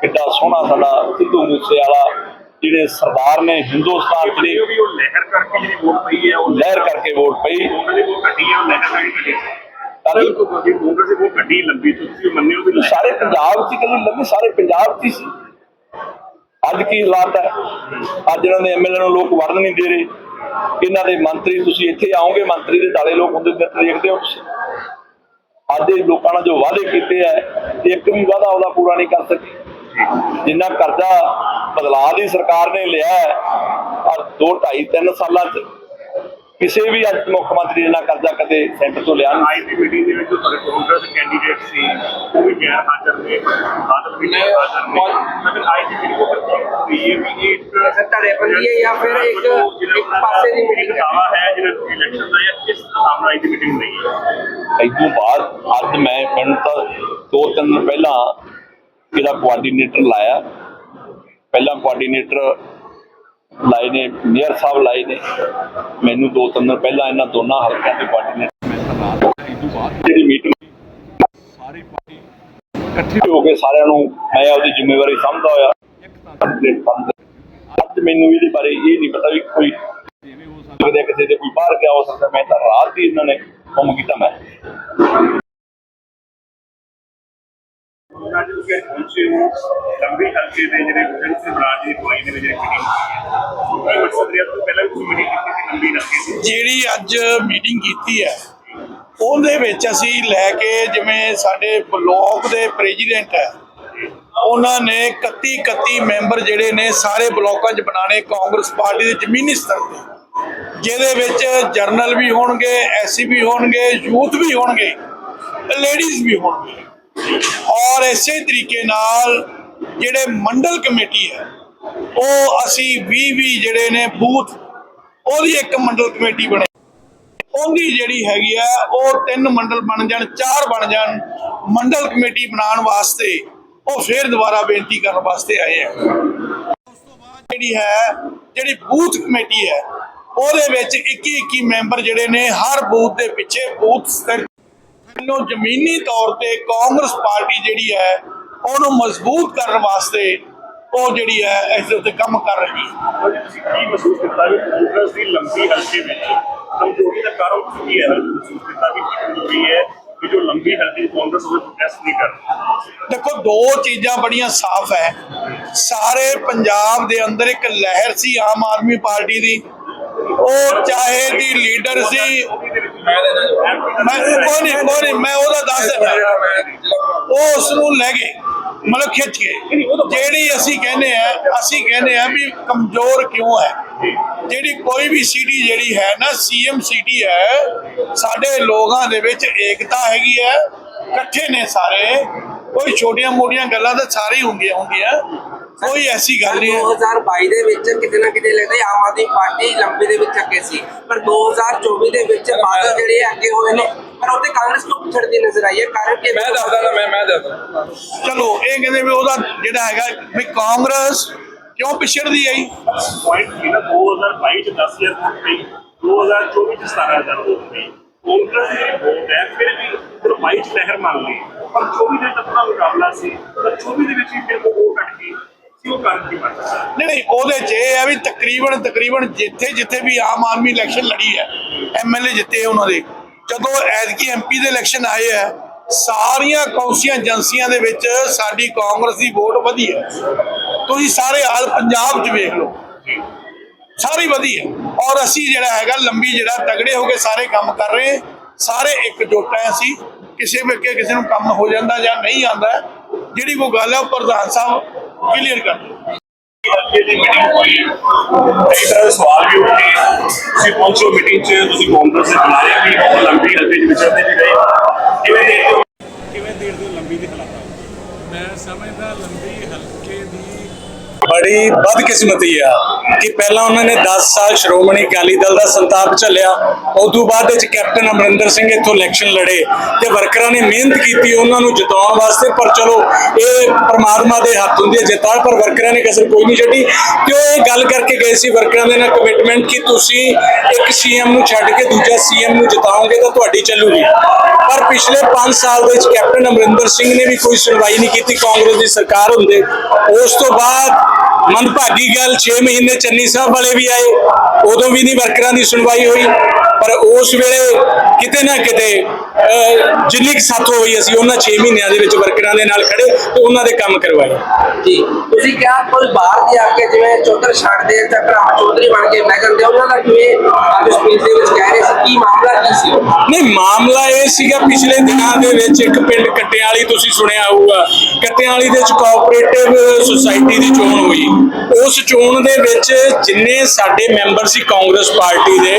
ਕਿੱਡਾ ਸੋਹਣਾ ਸਾਡਾ ਸਿੱਧੂ ਮੂਸੇ ਵਾਲਾ ਜਿਹੜੇ ਸਰਦਾਰ ਨੇ ਹਿੰਦੁਸਤਾਨ ਲਹਿਰ ਕਰਕੇ ਜਿਹੜੀ ਵੋਟ ਪਈ ਹੈ ਉਹ ਲਹਿਰ ਕਰਕੇ ਵੋਟ ਪਈ। ਉਹਨਾਂ ਦੀ ਵੋਟ ਘਟੀ ਹੈ ਉਹ ਲਹਿਰ ਕਰਕੇ ਘਟੀ ਪਰ ਜੇ ਕਾਂਗਰਸ ਦੀ ਵੋਟ ਘਟੀ ਲੰਬੀ ਤੋਂ ਤੁਸੀਂ ਮੰਨਿਓ ਵੀ ਲਹਿਰ ਸਾਰੇ ਪੰਜਾਬ 'ਚ ਹੀ ਕਦੀ ਲੰਮੀ ਸਾਰੇ ਪੰਜਾਬ 'ਚ ਹੀ ਸੀ। ਅੱਜ ਕੀ ਹਾਲਾਤ ਹੈ? ਅੱਜ ਇਹਨਾਂ ਦੇ ਐਮਐਲਏ ਨੂੰ ਲੋਕ ਵੜਨ ਨਹੀਂ ਦੇ ਰਹੇ। ਇਹਨਾਂ ਦੇ ਮੰਤਰੀ ਤੁਸੀਂ ਇੱਥੇ ਆਓਗੇ ਮੰਤਰੀ ਦੇ ਦਾਲੇ ਲੋਕ ਹੁੰਦੇ ਨੇ ਦੇਖਦੇ ਹੋ ਤੁਸੀਂ। ਅੱਜ ਦੇ ਲੋਕਾਂ ਨਾਲ ਜੋ ਵਾਅਦੇ ਕੀਤੇ ਐ ਇੱਕ ਵੀ ਵਾਅਦਾ ਉਹਦਾ ਪੂਰਾ ਨਹੀਂ ਕਰ ਸਕੀ। ਜਿੰਨਾ ਕਰਜ਼ਾ ਬਦਲਾਅ ਦੀ ਸਰਕਾਰ ਨੇ ਲਿਆ ਹੈ ਔਰ 2 2.5 3 ਸਾਲਾਂ 'ਚ ਕਿਸੇ ਵੀ ਅੱਜ ਮੁੱਖ ਮੰਤਰੀ ਨੇ ਕਰਜ਼ਾ ਕਦੇ ਸੈਂਟਰ ਤੋਂ ਲਿਆ ਨਹੀਂ ਦੀ ਮੀਟਿੰਗ ਦੇ ਵਿੱਚ ਜੋ ਤੁਹਾਡੇ ਕਾਂਗਰਸ ਕੈਂਡੀਡੇਟ ਸੀ ਉਹ ਵੀ ਗੈਰ ਹਾਜ਼ਰ ਨੇ ਬਾਦਲ ਵੀ ਗੈਰ ਹਾਜ਼ਰ ਨੇ। ਅੱਜ ਦੀ ਮੀਟਿੰਗ ਉੱਪਰ ਹੋਈ ਹੈ ਵੀ ਇਹ ਇੱਕ ਧੜੇਬੰਦੀ ਹੈ ਜਾਂ ਫਿਰ ਇੱਕ ਇੱਕ ਪਾਸੇ ਦੀ ਮੀਟਿੰਗ ਦਾਵਾ ਹੈ ਜਿਹੜਾ ਇਲੈਕਸ਼ਨ ਦਾ ਜਾਂ ਕਿਸ ਅੱਜ ਦੀ ਮੀਟਿੰਗ ਹੋਈ ਹੈ? ਇਦੋਂ ਬਾਅਦ ਅੱਜ ਮੈਂ ਮੈਨੂੰ ਤਾਂ ਦੋ ਤਿੰਨ ਦਿਨ ਪਹਿਲਾਂ ਇਹਦਾ ਕੋਆਰਡੀਨੇਟਰ ਲਾਇਆ। ਪਹਿਲਾਂ ਕੋਆਰਡੀਨੇਟਰ ਲਾਏ ਨੇ ਮੇਅਰ ਸਾਹਿਬ ਲਾਏ ਨੇ। ਮੈਨੂੰ ਦੋ ਤਿੰਨ ਦਿਨ ਪਹਿਲਾਂ ਇਹਨਾਂ ਦੋਨਾਂ ਹਲਕਿਆਂ ਦੇ ਕੋਆਰਡੀਨੇਟਰ ਮੈਂ ਸਰਦਾਰ ਇਦੋਂ ਬਾਅਦ ਜਿਹੜੀ ਮੀਟਿੰਗ ਸਾਰੇ ਪਾਰਟੀ ਇਕੱਠੇ ਹੋ ਕੇ ਸਾਰਿਆਂ ਨੂੰ ਮੈਂ ਆਪਦੀ ਜ਼ਿੰਮੇਵਾਰੀ ਸਮਝਦਾ ਹੋਇਆ। ਤਾਂ ਤੇ ਅੱਜ ਮੈਨੂੰ ਇਹਦੇ ਬਾਰੇ ਇਹ ਨਹੀਂ ਪਤਾ ਵੀ ਕੋਈ ਜਿਵੇਂ ਹੋ ਸਕਦਾ ਕਿਸੇ ਦੇ ਕੋਈ ਬਾਹਰ ਗਿਆ ਹੋ ਸਕਦਾ। ਮੈਂ ਤਾਂ ਰਾਤ ਹੀ ਇਹਨਾਂ ਨੇ ਕੰਮ ਕੀਤਾ ਮੈਂ। ਅੱਜ ਤੁਸੀਂ ਪਹੁੰਚੇ ਹੋ। ਲੰਬੀ ਹਲਕੇ ਦੇ ਜਿਹੜੇ ਵਿਜਨ ਸਿੰਘ ਦੀ ਦਵਾਈ ਦੇ ਵਿੱਚ ਜਿਹੜੀ ਮੀਟਿੰਗ ਹੋਈ ਹੈ ਮਕਸਦ ਰਿਹਾ ਤੋਂ ਪਹਿਲਾਂ ਵੀ ਮੀਟਿੰਗ ਕੀਤੀ ਸੀ ਲੰਬੀ ਹਲਕੇ ਜਿਹੜੀ ਅੱਜ ਮੀਟਿੰਗ ਕੀਤੀ ਹੈ, ਉਹਦੇ ਵਿੱਚ ਅਸੀਂ ਲੈ ਕੇ ਜਿਵੇਂ ਸਾਡੇ ਬਲਾਕ ਦੇ ਪ੍ਰੈਜ਼ੀਡੈਂਟ ਹੈ, ਉਹਨਾਂ ਨੇ 31 31 ਮੈਂਬਰ ਜਿਹੜੇ ਨੇ ਸਾਰੇ ਬਲਾਕਾਂ 'ਚ ਬਣਾਣੇ ਕਾਂਗਰਸ ਪਾਰਟੀ ਦੇ ਜ਼ਮੀਨੀ ਸਤਰ ਤੇ ਜਿਹਦੇ ਵਿੱਚ ਜਰਨਲ ਵੀ ਹੋਣਗੇ, ਐਸਸੀ ਵੀ ਹੋਣਗੇ, ਯੂਥ ਵੀ ਹੋਣਗੇ ਲੇਡੀਜ਼ ਵੀ ਹੋਣਗੇ। ਔਰ ਇਸੇ ਤਰੀਕੇ ਨਾਲ ਜਿਹੜੇ ਮੰਡਲ ਕਮੇਟੀ ਹੈ, ਉਹ ਅਸੀਂ 20 20 ਜਿਹੜੇ ਨੇ ਬੂਥ, ਉਹਦੀ ਇੱਕ ਮੰਡਲ ਕਮੇਟੀ ਬਣੇ ਉਹਦੀ ਜਿਹੜੀ ਹੈਗੀ ਆ ਉਹ ਤਿੰਨ ਮੰਡਲ ਬਣ ਜਾਣ, ਚਾਰ ਬਣ ਜਾਣ, ਮੰਡਲ ਕਮੇਟੀ ਬਣਾਉਣ ਵਾਸਤੇ ਉਹ ਫੇਰ ਦੁਬਾਰਾ ਬੇਨਤੀ ਕਰਨ ਵਾਸਤੇ ਆਏ ਆ ਉਸ ਤੋਂ ਬਾਅਦ ਜਿਹੜੀ ਹੈ, ਜਿਹੜੀ ਬੂਥ ਕਮੇਟੀ ਹੈ, ਉਹਦੇ ਵਿੱਚ 21 21 ਮੈਂਬਰ ਜਿਹੜੇ ਨੇ, ਹਰ ਬੂਥ ਦੇ ਪਿੱਛੇ ਬੂਥ ਸਥਿਰ ਨੂੰ ਜ਼ਮੀਨੀ ਤੌਰ ਤੇ ਕਾਂਗਰਸ ਪਾਰਟੀ ਜਿਹੜੀ ਹੈ ਉਹਨੂੰ ਮਜ਼ਬੂਤ ਕਰਨ ਵਾਸਤੇ ਉਹ ਜਿਹੜੀ ਹੈ ਇਸ ਦੇ ਉੱਤੇ ਕੰਮ ਕਰ ਰਹੀ ਹੈ। ਤੁਸੀਂ ਕੀ ਮਹਿਸੂਸ ਕੀਤਾ ਵੀ ਕਾਂਗਰਸ ਦੀ ਲੰਬੀ ਹਲਕੇ ਵਿੱਚ ਕਮਜ਼ੋਰੀ ਦਾ ਕਾਰਨ ਕੀ ਹੈ? ਮਹਿਸੂਸ ਕੀਤਾ ਵੀ ਕੀ ਕਮਜ਼ੋਰੀ ਹੈ ਕਿ ਜੋ ਲੰਬੀ ਹਲਕੇ ਕਾਂਗਰਸ ਉਹ ਪ੍ਰੋਟੈਸਟ ਨਹੀਂ ਕਰ ਦੇਖੋ ਦੋ ਚੀਜ਼ਾਂ ਬੜੀਆਂ ਸਾਫ਼ ਹੈ। ਸਾਰੇ ਪੰਜਾਬ ਦੇ ਅੰਦਰ ਇੱਕ ਲਹਿਰ ਸੀ ਆਮ ਆਦਮੀ ਪਾਰਟੀ ਦੀ। ਉਹ ਚਾਹੇ ਦੀ ਲੀਡਰ ਸੀ। ਮੈਂ ਕੋਈ ਨਹੀਂ ਕੋਈ ਨਹੀਂ, ਮੈਂ ਉਹਦਾ ਦੱਸ ਦਿੰਦਾ। ਉਹ ਉਸ ਨੂੰ ਲੈ ਗਏ, ਮਤਲਬ ਖਿੱਚ ਕੇ ਜਿਹੜੀ ਅਸੀਂ ਕਹਿੰਦੇ ਆ, ਅਸੀਂ ਕਹਿੰਦੇ ਆ ਵੀ ਕਮਜ਼ੋਰ ਕਿਉਂ ਹੈ? ਜਿਹੜੀ ਕੋਈ ਵੀ ਸਿਟੀ ਜਿਹੜੀ ਹੈ ਨਾ, ਸੀਐਮ ਸਿਟੀ ਹੈ, ਸਾਡੇ ਲੋਕਾਂ ਦੇ ਵਿੱਚ ਏਕਤਾ ਹੈਗੀ ਹੈ ਇਕੱਠੇ ਨੇ ਸਾਰੇ। ਕੋਈ ਛੋਟੀਆਂ ਮੋਟੀਆਂ ਗੱਲਾਂ ਤਾਂ ਸਾਰੇ ਹੀ ਹੁੰਦੀਆਂ ਹੁੰਦੀਆਂ। ਕੋਈ ਐਸੀ ਗੱਲ ਨਹੀਂ ਹੈ। 2022 ਦੇ ਵਿੱਚ ਕਿਤੇ ਨਾ ਕਿਤੇ ਲੱਗਦਾ ਆਮ ਆਦਮੀ ਪਾਰਟੀ ਲੰਬੇ ਦੇ ਵਿੱਚ ਅੱਗੇ ਸੀ। ਪਰ 2024 ਦੇ ਵਿੱਚ ਬਾਦਲ ਜਿਹੜੇ ਅੱਗੇ ਹੋਏ ਨੇ ਪਰ ਉੱਥੇ ਕਾਂਗਰਸ ਕਿਉਂ ਪਿਛੜਦੀ ਨਜ਼ਰ ਆਈ ਹੈ। ਕਾਰਨ ਕਿ ਮੈਂ ਦੱਸਦਾ ਨਾ ਮੈਂ ਮੈਂ ਦੱਸਦਾ। ਚਲੋ ਇਹ ਕਹਿੰਦੇ ਵੀ ਉਹਦਾ ਜਿਹੜਾ ਹੈਗਾ ਵੀ ਕਾਂਗਰਸ ਕਿਉਂ ਪਿਛੜਦੀ ਆਈ? ਪੁਆਇੰਟ ਸੀ ਨਾ 2022 ਚ 10000 ਵੋਟ ਪਈ 2024 ਚ 17000 ਵੋਟ ਪਈ। ਕਾਂਗਰਸ ਦੀ ਵੋਟ ਹੈ? ਫਿਰ ਵੀ ਚਲੋ 22 ਚ ਲਹਿਰ ਮੰਨ ਲਈ ਪਰ 24 ਦੇ ਤੱਕ ਦਾ ਮੁਕਾਬਲਾ ਸੀ ਤਾਂ 24 ਦੇ ਵਿੱਚ ਵੀ ਫਿਰ ਉਹ ਕੱਟ ਗਈ ਉਹ ਕਾਰਨ ਕੀ ਬਣ ਨਹੀਂ ਨਹੀਂ ਉਹਦੇ 'ਚ ਇਹ ਹੈ ਵੀ ਤਕਰੀਬਨ ਤਕਰੀਬਨ ਜਿੱਥੇ ਜਿੱਥੇ ਵੀ ਆਮ ਆਦਮੀ ਇਲੈਕਸ਼ਨ ਲੜੀ ਹੈ ਐਮਐਲਏ ਜਿੱਤੇ ਉਹਨਾਂ ਦੇ। ਜਦੋਂ ਐਤਕੀ ਐਮਪੀ ਦੇ ਇਲੈਕਸ਼ਨ ਆਏ ਹੈ ਸਾਰੀਆਂ ਕੌਂਸੀਆਂ ਏਜੰਸੀਆਂ ਦੇ ਵਿੱਚ ਸਾਡੀ ਕਾਂਗਰਸ ਦੀ ਵੋਟ ਵਧੀ ਹੈ। ਤੁਸੀਂ ਸਾਰੇ ਹਾਲ ਪੰਜਾਬ 'ਚ ਵੇਖ ਲਓ। ਸਾਰੀ ਵਧੀ ਹੈ ਔਰ ਅਸੀਂ ਜਿਹੜਾ ਹੈਗਾ ਲੰਬੀ ਜਿਹੜਾ ਤਗੜੇ ਹੋ ਕੇ ਸਾਰੇ ਕੰਮ ਕਰ ਰਹੇ ਸਾਰੇ ਇਕਜੁੱਟ ਹੈ ਅਸੀਂ। ਕਿਸੇ ਵੇਲੇ ਕਿਸੇ ਨੂੰ ਕੰਮ ਹੋ ਜਾਂਦਾ ਜਾਂ ਨਹੀਂ ਆਉਂਦਾ ਜਿਹੜੀ ਉਹ ਗੱਲ ਹੈ ਉਹ ਪ੍ਰਧਾਨ ਸਾਹਿਬ ਕਲੀਅਰ ਕਰ ਕਈ ਤਰ੍ਹਾਂ ਦੇ ਸਵਾਲ ਵੀ ਉੱਠੇ। ਤੁਸੀਂ ਪਹੁੰਚੋ ਮੀਟਿੰਗ 'ਚ ਤੁਸੀਂ ਕਾਂਗਰਸ ਦੇ ਬੁਲਾਰੇ ਵੀ ਬਹੁਤ ਲੰਬੀ ਹਲਕੇ 'ਚ ਵਿਚਰਦੇ ਵੀ ਗਏ ਕਿਵੇਂ ਦੇਖਦੇ ਹੋ? ਕਿਵੇਂ ਦੇਖਦੇ ਹੋ ਲੰਬੀ ਦੇ ਹਾਲਾਤਾਂ? ਮੈਂ ਸਮਝਦਾ ਲੰਬੀ ਹਲਕੇ ਦੀ ਬੜੀ ਬਦਕਿਸਮਤੀ ਆ ਕਿ ਪਹਿਲਾਂ ਉਹਨਾਂ ਨੇ 10 ਸਾਲ ਸ਼੍ਰੋਮਣੀ ਅਕਾਲੀ ਦਲ ਦਾ ਸੰਤਾਪ ਝੱਲਿਆ, ਉਦੋਂ ਬਾਅਦ ਵਿੱਚ ਕੈਪਟਨ ਅਮਰਿੰਦਰ ਸਿੰਘ ਇੱਥੋਂ ਇਲੈਕਸ਼ਨ ਲੜੇ ਤੇ ਵਰਕਰਾਂ ਨੇ ਮਿਹਨਤ ਕੀਤੀ ਉਹਨਾਂ ਨੂੰ ਜਿਤਾਉਣ ਵਾਸਤੇ, ਪਰ ਚਲੋ ਇਹ ਪਰਮਾਤਮਾ ਦੇ ਹੱਥ ਹੁੰਦੀ ਹੈ ਜਿੱਤਾਂ, ਪਰ ਵਰਕਰਾਂ ਨੇ ਕਸਰ ਕੋਈ ਨਹੀਂ ਛੱਡੀ। ਤੇ ਉਹ ਇਹ ਗੱਲ ਕਰਕੇ ਗਏ ਸੀ ਵਰਕਰਾਂ ਦੇ ਨਾਲ ਕਮਿਟਮੈਂਟ ਕਿ ਤੁਸੀਂ ਇੱਕ ਸੀਐਮ ਨੂੰ ਛੱਡ ਕੇ ਦੂਜਾ ਸੀਐਮ ਨੂੰ ਜਿਤਾਓਗੇ ਤਾਂ ਤੁਹਾਡੀ ਚੱਲੂਗੀ। ਪਰ ਪਿਛਲੇ 5 ਸਾਲ ਦੇ ਵਿੱਚ ਕੈਪਟਨ ਅਮਰਿੰਦਰ ਸਿੰਘ ਨੇ ਵੀ ਕੋਈ ਸੁਣਵਾਈ ਨਹੀਂ ਕੀਤੀ, ਕਾਂਗਰਸ ਦੀ ਸਰਕਾਰ ਹੁੰਦੇ। ਉਸ ਤੋਂ ਬਾਅਦ ਮਨ ਭਾਗੀ ਗੱਲ 6 ਮਹੀਨੇ ਚੰਨੀ ਸਾਹਿਬ ਵਾਲੇ ਵੀ ਆਏ, ਉਦੋਂ ਵੀ ਨਹੀਂ ਵਰਕਰਾਂ ਦੀ ਸੁਣਵਾਈ ਹੋਈ। ਪਰ ਉਸ ਵੇਲੇ ਕਿਤੇ ਨਾ ਕਿਤੇ ਜਿੰਨੀ ਕੁ ਸਾਥੋਂ ਹੋਈ ਅਸੀਂ ਉਹਨਾਂ 6 ਮਹੀਨਿਆਂ ਦੇ ਵਿੱਚ ਵਰਕਰਾਂ ਦੇ ਨਾਲ ਖੜੇ ਤੇ ਉਹਨਾਂ ਦੇ ਕੰਮ ਕਰਵਾਏ। ਜੀ ਤੁਸੀਂ ਕਿਹਾ ਕੋਈ ਬਾਹਰ ਦੇ ਆ ਕੇ ਜਿਵੇਂ ਚੌਧਰ ਛੱਡਦੇ ਜਾਂ ਭਰਾ ਚੌਧਰੀ ਬਣ ਕੇ ਬਹਿ ਜਾਂਦੇ ਉਹਨਾਂ ਦਾ ਕਿਵੇਂ ਅੱਜ ਸਪੀਚ ਦੇ ਵਿੱਚ ਕਹਿ ਰਹੇ ਸੀ? ਕੀ ਮਾਮਲਾ ਕੀ ਸੀ? ਨਹੀਂ ਮਾਮਲਾ ਇਹ ਸੀਗਾ ਪਿਛਲੇ ਦਿਨਾਂ ਦੇ ਵਿੱਚ ਇੱਕ ਪਿੰਡ ਕੱਟਿਆਲੀ ਤੁਸੀਂ ਸੁਣਿਆ ਹੋਊਗਾ। ਕੱਟਿਆਲੀ ਦੇ ਵਿੱਚ ਕੋਆਪਰੇਟਿਵ ਸੁਸਾਇਟੀ ਦੀ ਚੋਣ ਹੋਈ। ਉਸ ਚੋਣ ਦੇ ਵਿੱਚ ਜਿੰਨੇ ਸਾਡੇ ਮੈਂਬਰ ਸੀ ਕਾਂਗਰਸ ਪਾਰਟੀ ਦੇ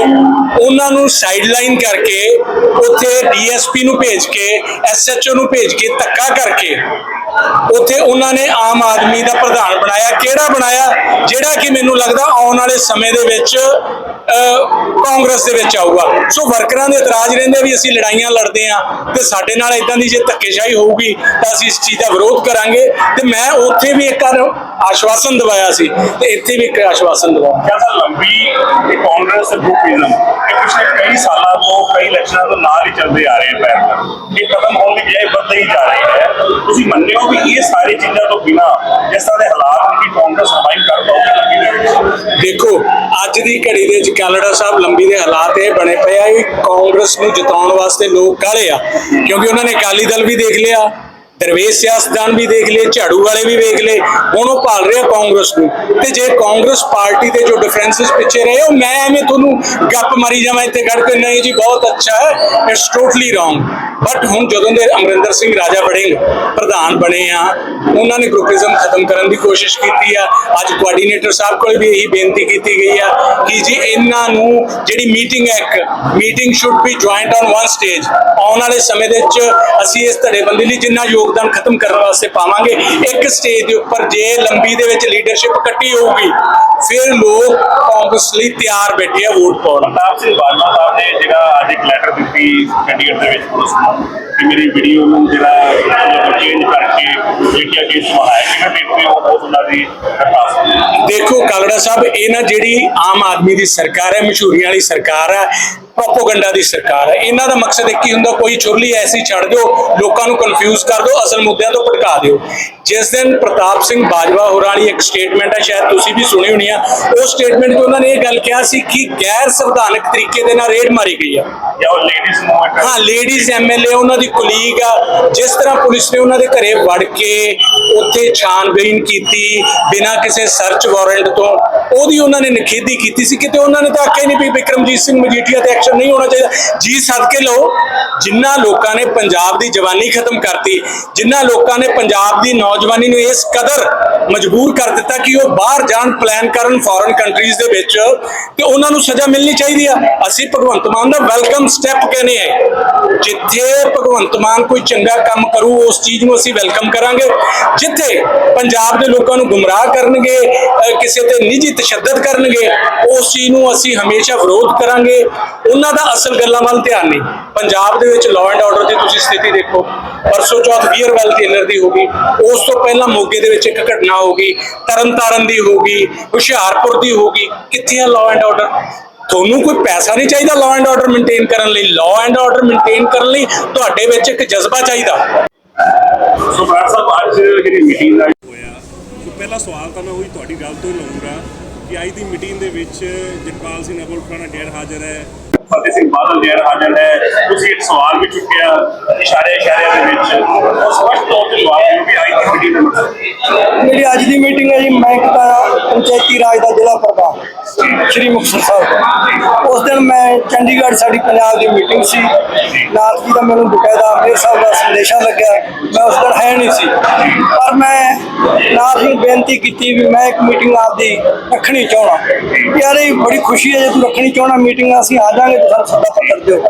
ਉਹਨਾਂ ਨੂੰ ਸਾਈਡਲਾਈਨ ਕਰਕੇ ਉੱਥੇ ਡੀਐਸਪੀ ਨੂੰ ਭੇਜ ਕੇ ਐਸਐਚਓ ਨੂੰ ਭੇਜ ਕੇ ਧੱਕਾ ਕਰਕੇ ਉੱਥੇ ਉਹਨਾਂ ਨੇ ਆਮ ਆਦਮੀ ਦਾ ਪ੍ਰਧਾਨ ਬਣਾਇਆ। ਕਿਹੜਾ ਬਣਾਇਆ? ਜਿਹੜਾ ਕਿ ਮੈਨੂੰ ਲੱਗਦਾ ਆਉਣ ਵਾਲੇ ਸਮੇਂ ਦੇ ਵਿੱਚ ਕਾਂਗਰਸ ਦੇ ਵਿੱਚ ਆਊਗਾ। ਸੋ ਵਰਕਰਾਂ ਦੇ ਇਤਰਾਜ਼ ਰਹਿੰਦੇ ਵੀ ਅਸੀਂ ਲੜਾਈਆਂ ਲੜਦੇ ਆ ਤੇ ਸਾਡੇ ਨਾਲ ਇਦਾਂ ਦੀ ਜੇ ਧੱਕੇਸ਼ਾਹੀ ਹੋਊਗੀ ਤਾਂ ਅਸੀਂ ਇਸ ਚੀਜ਼ ਦਾ ਵਿਰੋਧ ਕਰਾਂਗੇ। ਤੇ ਮੈਂ ਉੱਥੇ ਵੀ ਇੱਕ ਆਸ਼ਵਾਸਨ ਦਵਾਇਆ ਸੀ ਤੇ ਇੱਥੇ ਵੀ ਇੱਕ ਆਸ਼ਵਾਸਨ ਦਵਾਇਆ। ਕਿਆ ਲੰਬੀ ਇਹ ਕਾਂਗਰਸ ਗਰੁੱਪਿਜ਼ਮ ਇਹ ਪਿਛਲੇ ਕਈ ਸਾਲਾਂ ਤੋਂ, ਕਈ ਇਲੈਕਸ਼ਨਾਂ ਤੋਂ ਨਾਲ ਹੀ ਚੱਲਦੇ ਆ ਰਹੇ ਪੈਰ ਇਹ ਖਤਮ ਹੋਣ ਦੀ ਬਜਾਏ ਵੱਧਦੀ ਹੀ ਜਾ ਰਹੀ ਹੈ। ਤੁਸੀਂ ਮੰਨਦੇ ਹੋ ਵੀ ਇਹ ਸਾਰੀ ਚੀਜ਼ਾਂ ਤੋਂ ਬਿਨਾ ਜਿਸ ਤਰ੍ਹਾਂ ਦੇ ਹਾਲਾਤ ਨੇ ਕਾਂਗਰਸ ਸਰਵਾਈਵ ਕਰ ਪਾਉਗੀ ਲੰਬੀ ਦੇ ਦੇਖੋ, ਅੱਜ ਦੀ ਘੜੀ ਦੇ ਵਿੱਚ ਕੈਨੇਡਾ ਸਾਹਿਬ ਲੰਬੀ ਦੇ ਹਾਲਾਤ ਇਹ ਬਣੇ ਪਏ ਆ ਕਿ ਕਾਂਗਰਸ ਨੂੰ ਜਿਤਾਉਣ ਵਾਸਤੇ ਲੋਕ ਕਾਲੇ ਆ। ਕਿਉਂਕਿ ਉਹਨਾਂ ਨੇ ਅਕਾਲੀ ਦਲ ਵੀ ਦੇਖ ਲਿਆ, ਦਰਵੇਸ਼ ਸਿਆਸਤਦਾਨ ਵੀ ਦੇਖ ਲਏ, ਝਾੜੂ ਵਾਲੇ ਵੀ ਵੇਖ ਲਏ, ਹੁਣ ਉਹ ਭਾਲ ਰਿਹਾ ਕਾਂਗਰਸ ਨੂੰ। ਤੇ ਜੇ ਕਾਂਗਰਸ ਪਾਰਟੀ ਦੇ ਜੋ ਡਿਫਰੈਂਸਸ ਪਿੱਛੇ ਰਹੇ, ਉਹ ਮੈਂ ਐਵੇਂ ਤੁਹਾਨੂੰ ਗੱਪ ਮਾਰੀ ਜਾਵਾਂ ਇੱਥੇ ਖੜ ਕੇ, ਨਹੀਂ ਜੀ, ਬਹੁਤ ਅੱਛਾ ਹੈ ਇਟਸ ਟੋਟਲੀ ਰੋਂਗ ਬਟ ਹੁਣ ਜਦੋਂ ਦੇ ਅਮਰਿੰਦਰ ਸਿੰਘ ਰਾਜਾ ਵੜਿੰਗ ਪ੍ਰਧਾਨ ਬਣੇ ਆ, ਉਹਨਾਂ ਨੇ ਗਰੁੱਪਿਜ਼ਮ ਖਤਮ ਕਰਨ ਦੀ ਕੋਸ਼ਿਸ਼ ਕੀਤੀ ਆ। ਅੱਜ ਕੋਆਰਡੀਨੇਟਰ ਸਾਹਿਬ ਕੋਲ ਵੀ ਇਹੀ ਬੇਨਤੀ ਕੀਤੀ ਗਈ ਆ ਕਿ ਜੀ ਇਹਨਾਂ ਨੂੰ ਜਿਹੜੀ ਮੀਟਿੰਗ ਹੈ ਇੱਕ meeting should be joint on one stage ਆਉਣ ਵਾਲੇ ਸਮੇਂ ਦੇ ਵਿੱਚ ਅਸੀਂ ਇਸ ਧੜੇਬੰਦੀ ਲਈ ਜਿੰਨਾ ਯੋਗਦਾਨ ਖਤਮ ਕਰਨ ਵਾਸਤੇ ਪਾਵਾਂਗੇ, ਇੱਕ ਸਟੇਜ ਦੇ ਉੱਪਰ ਜੇ ਲੰਬੀ ਦੇ ਵਿੱਚ ਲੀਡਰਸ਼ਿਪ ਇਕੱਠੀ ਹੋਊਗੀ, ਫਿਰ ਲੋਕ ਕਾਂਗਰਸ ਲਈ ਤਿਆਰ ਬੈਠੇ ਆ ਵੋਟ ਪਾਉਣ। ਪ੍ਰਤਾਪ ਸਿੰਘ ਬਾਜਵਾ ਸਾਹਿਬ ਨੇ ਜਿਹੜਾ ਅੱਜ ਇੱਕ ਲੈਟਰ ਦਿੱਤੀ ਚੰਡੀਗੜ੍ਹ ਦੇ ਵਿੱਚ ਪੁਲਿਸ ਨੂੰ। ਕਿ ਮੇਰੀ ਵੀਡੀਓ ਨੂੰ ਜਿਹੜਾ ਚੇਂਜ ਕਰਕੇ ਲਿਖਿਆ ਕੇਸ ਬਣਾਇਆ ਕਿਵੇਂ ਦੇਖਦੇ ਹੋ ਬਹੁਤ ਉਹਨਾਂ ਦੀ ਦਰਖਾਸਤ ਦੇਖੋ, ਕਾਲੜਾ ਸਾਹਿਬ, ਇਹ ਨਾ ਜਿਹੜੀ ਆਮ ਆਦਮੀ ਦੀ ਸਰਕਾਰ ਹੈ, ਮਸ਼ਹੂਰੀਆਂ ਵਾਲੀ ਸਰਕਾਰ ਹੈ, ਪ੍ਰੋਪੋਗੰਡਾ ਦੀ ਸਰਕਾਰ ਹੈ। ਇਹਨਾਂ ਦਾ ਮਕਸਦ ਇੱਕ ਹੀ ਹੁੰਦਾ, ਕੋਈ ਚੁਰਲੀ ਐਸੀ ਛੱਡ ਦਿਓ, ਲੋਕਾਂ ਨੂੰ ਕਨਫਿਊਜ਼ ਕਰ ਦਿਓ, ਅਸਲ ਮੁੱਦਿਆਂ ਤੋਂ ਭਟਕਾ ਦਿਓ। ਜਿਸ ਦਿਨ ਪ੍ਰਤਾਪ ਸਿੰਘ ਬਾਜਵਾ ਹੋਰਾਂ ਵਾਲੀ ਇੱਕ ਸਟੇਟਮੈਂਟ ਹੈ ਸ਼ਾਇਦ ਤੁਸੀਂ ਵੀ ਸੁਣੀ ਹੋਣੀ ਆ ਉਹ ਸਟੇਟਮੈਂਟ 'ਚ ਉਹਨਾਂ ਨੇ ਇਹ ਗੱਲ ਕਿਹਾ ਸੀ ਕਿ ਗੈਰ ਸੰਵਿਧਾਨਕ ਤਰੀਕੇ ਦੇ ਨਾਲ ਰੇਡ ਮਾਰੀ ਗਈ ਆ। ਹਾਂ ਲੇਡੀਜ਼ ਐਮਐਲਏ ਉਹਨਾਂ ਦੀ ਕੁਲੀਗ ਆ ਜਿਸ ਤਰ੍ਹਾਂ ਪੁਲਿਸ ਨੇ ਉਹਨਾਂ ਦੇ ਘਰੇ ਵੜ ਕੇ ਉੱਥੇ ਛਾਨਬੀਨ ਕੀਤੀ ਬਿਨਾਂ ਕਿਸੇ ਸਰਚ ਵਾਰੰਟ ਤੋਂ ਉਹਦੀ ਉਹਨਾਂ ਨੇ ਨਖੇਦੀ ਕੀਤੀ ਸੀ ਕਿਤੇ ਉਹਨਾਂ ਨੇ ਤਾਂ ਆਖਿਆ ਨਹੀਂ ਵੀ ਵਿਕਰਮਜੀਤ ਸਿੰਘ ਮਜੀਠੀਆ ਤੇ ਐਕਸ਼ਨ ਨਹੀਂ ਹੋਣਾ ਚਾਹੀਦਾ। ਜੀ ਸਦਕੇ ਲਓ ਜਿਨ੍ਹਾਂ ਲੋਕਾਂ ਨੇ ਪੰਜਾਬ ਦੀ ਜਵਾਨੀ ਖਤਮ ਕਰਤੀ ਜਿਨ੍ਹਾਂ ਲੋਕਾਂ ਨੇ ਪੰਜਾਬ ਦੀ ਨੌਜਵਾਨੀ ਨੂੰ ਇਸ ਕਦਰ ਮਜਬੂਰ ਕਰ ਦਿੱਤਾ ਕਿ ਉਹ ਬਾਹਰ ਜਾਣ ਪਲਾਨ ਕਰਨ ਫੋਰਨ ਕੰਟਰੀਜ਼ ਦੇ ਵਿੱਚ ਤੇ ਉਹਨਾਂ ਨੂੰ ਸਜ਼ਾ ਮਿਲਣੀ ਚਾਹੀਦੀ ਆ। ਅਸੀਂ ਭਗਵੰਤ ਮਾਨ ਦਾ ਵੈਲਕਮ ਸਟੈਪ ਕਹਿੰਦੇ ਆ ਜਿੱਥੇ ਭਗਵੰਤ ਮਾਨ ਕੋਈ ਚੰਗਾ ਕੰਮ ਕਰੂ, ਉਸ ਚੀਜ਼ ਨੂੰ ਅਸੀਂ ਵੈਲਕਮ ਕਰਾਂਗੇ। ਜਿੱਥੇ ਪੰਜਾਬ ਦੇ ਲੋਕਾਂ ਨੂੰ ਗੁੰਮਰਾਹ ਕਰਨਗੇ ਕਿਸੇ ਤੇ ਨਿੱਜੀ ਤਸ਼ੱਦਦ ਕਰਨਗੇ, ਉਸ ਚੀਜ਼ ਨੂੰ ਅਸੀਂ ਹਮੇਸ਼ਾ ਵਿਰੋਧ ਕਰਾਂਗੇ। ਉਹਨਾਂ ਦਾ ਅਸਲ ਗੱਲਾਂ ਵੱਲ ਧਿਆਨ ਨਹੀਂ। ਪੰਜਾਬ ਦੇ ਵਿੱਚ ਲਾਅ ਐਂਡ ਆਰਡਰ ਦੀ ਤੁਸੀਂ ਸਥਿਤੀ ਦੇਖੋ। ਪਰਸੋਂ ਚੌਥ ਵੀਰਵਾਲ ਟੇਲਰ ਦੀ ਹੋ ਗਈ। ਉਸ ਤੋਂ ਪਹਿਲਾਂ ਮੋਗੇ ਦੇ ਵਿੱਚ ਇੱਕ ਘਟਨਾ ਹੋ ਗਈ ਤਰਨਤਾਰਨ ਦੀ ਹੋ ਗਈ ਹੁਸ਼ਿਆਰਪੁਰ ਦੀ ਹੋ ਗਈ। ਕਿੱਥੇ ਆ ਲਾਅ ਐਂਡ ਆਰਡਰ ਤੁਹਾਨੂੰ ਕੋਈ ਪੈਸਾ ਨਹੀਂ ਚਾਹੀਦਾ ਲਾਅ ਐਂਡ ਆਰਡਰ ਮੇਨਟੇਨ ਕਰਨ ਲਈ। ਲਾਅ ਐਂਡ ਆਰਡਰ ਮੇਨਟੇਨ ਕਰਨ ਲਈ ਤੁਹਾਡੇ ਵਿੱਚ ਇੱਕ ਜਜ਼ਬਾ ਚਾਹੀਦਾ। ਸੋ ਬਰਾੜ ਸਾਹਿਬ ਅੱਜ ਜਿਹੜੀ ਮੀਟਿੰਗ ਦਾ ਹੋਇਆ ਸੋ ਪਹਿਲਾ ਸਵਾਲ ਤਾਂ ਮੈਂ ਉਹੀ ਤੁਹਾਡੀ ਗੱਲ ਤੋਂ ਹੀ ਲਵਾਂਗਾ ਕਿ ਅੱਜ ਦੀ ਮੀਟਿੰਗ ਦੇ ਵਿੱਚ ਜਗਪਾਲ ਸਿੰਘ ਅਬੋਲ ਖਾਨਾ ਡੇਰ ਹਾਜ਼ਰ ਹੈ। ਫਤਿਹ ਸਿੰਘ ਬਾਦਲ ਡੇਰ ਹਾਜ਼ਰ ਹੈ। ਤੁਸੀਂ ਇੱਕ ਸਵਾਲ ਵੀ ਚੁੱਕਿਆ ਇਸ਼ਾਰੇ ਇਸ਼ਾਰੇ ਦੇ ਵਿੱਚ। ਉਹ ਸਪਸ਼ਟ ਤੌਰ ਤੇ ਜਵਾਬ ਦਿਓ ਕਿ ਅੱਜ ਦੀ ਮੀਟਿੰਗ ਦਾ ਮਕਸਦ ਮੇਰੀ ਅੱਜ ਦੀ ਮੀਟਿੰਗ ਹੈ ਜੀ, ਮੈਂ ਤਾਂ ਪੰਚਾਇਤੀ ਰਾਜ ਦਾ ਜ਼ਿਲ੍ਹਾ ਪ੍ਰਧਾਨ, ਸ਼੍ਰੀ ਮੁਕਤਸਰ ਸਾਹਿਬ ਉਸ ਦਿਨ ਮੈਂ ਚੰਡੀਗੜ੍ਹ ਸਾਡੀ ਪੰਜਾਬ ਦੀ ਮੀਟਿੰਗ ਸੀ। ਨਾਲ ਜੀ ਦਾ ਮੈਨੂੰ ਬਕਾਇਦਾ ਮੇਰੇ ਸਾਹਿਬ ਦਾ ਸੰਦੇਸ਼ਾ ਲੱਗਿਆ, ਮੈਂ ਉਸ ਦਿਨ ਹੈ ਨਹੀਂ ਸੀ। ਪਰ ਮੈਂ ਨਾਲ ਹੀ ਬੇਨਤੀ ਕੀਤੀ ਵੀ ਮੈਂ ਇੱਕ ਮੀਟਿੰਗ ਆਪਦੀ ਰੱਖਣੀ ਚਾਹਣਾ ਯਾਰ, ਇਹ ਬੜੀ ਖੁਸ਼ੀ ਹੈ, ਜੇ ਤੂੰ ਰੱਖਣੀ ਚਾਹਣਾ ਮੀਟਿੰਗ ਅਸੀਂ ਆ ਜਾਾਂਗੇ ਤੂੰ ਸਾਨੂੰ ਸੱਦਾ ਪੱਤਰ ਦਿਓ।